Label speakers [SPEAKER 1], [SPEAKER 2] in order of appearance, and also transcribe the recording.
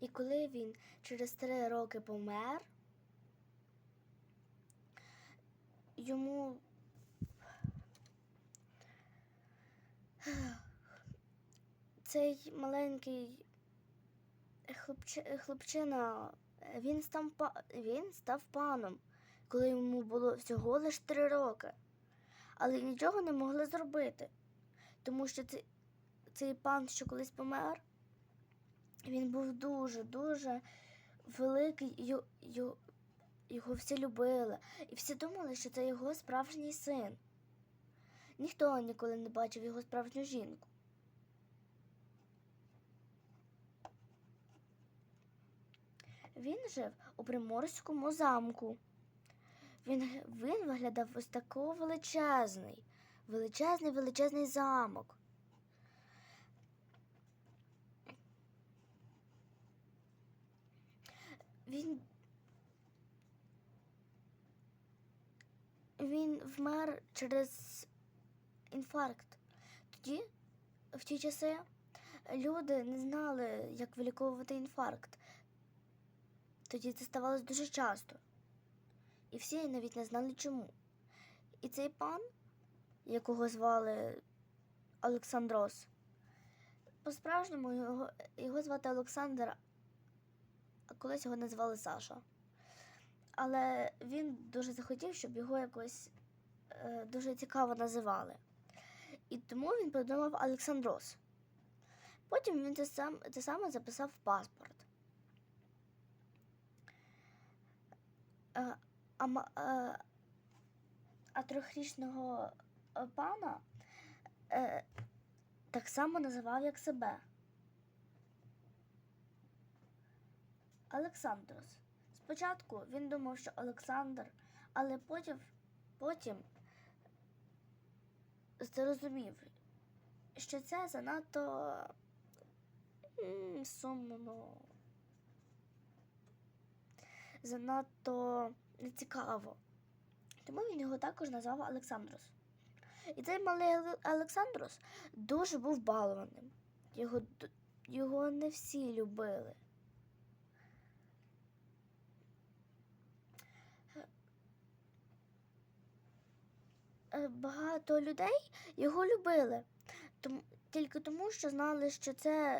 [SPEAKER 1] І коли він через три роки помер, йому цей маленький хлопчи, хлопчина, він став, він став паном, коли йому було всього лише три роки. Але нічого не могли зробити, тому що цей, цей пан, що колись помер, він був дуже, дуже великий, його, всі любили, і всі думали, що це його справжній син. Ніхто ніколи не бачив його справжню жінку. Він жив у приморському замку. Він, він виглядав ось такого величезний, величезний, величезний замок. Він. Він вмер через інфаркт. Тоді, в ті часи, люди не знали, як виліковувати інфаркт. Тоді це ставалося дуже часто. І всі навіть не знали чому. І цей пан, якого звали Олександрос, по-справжньому його, його звати Олександр, колись його назвали Саша. Але він дуже захотів, щоб його якось е, дуже цікаво називали. І тому він придумав Олександрос. Потім він це, сам, це саме записав в паспорт. Е, а, ма- е, а трьохрічного е, пана е, так само називав як себе. Олександрос. Спочатку він думав, що Олександр, але потім, потім зрозумів, що це занадто сумно, занадто нецікаво. Тому він його також назвав Олександрос. І цей малий Оле- Олександрос дуже був балованим. Його, його не всі любили. Багато людей його любили, тому, тільки тому, що знали, що це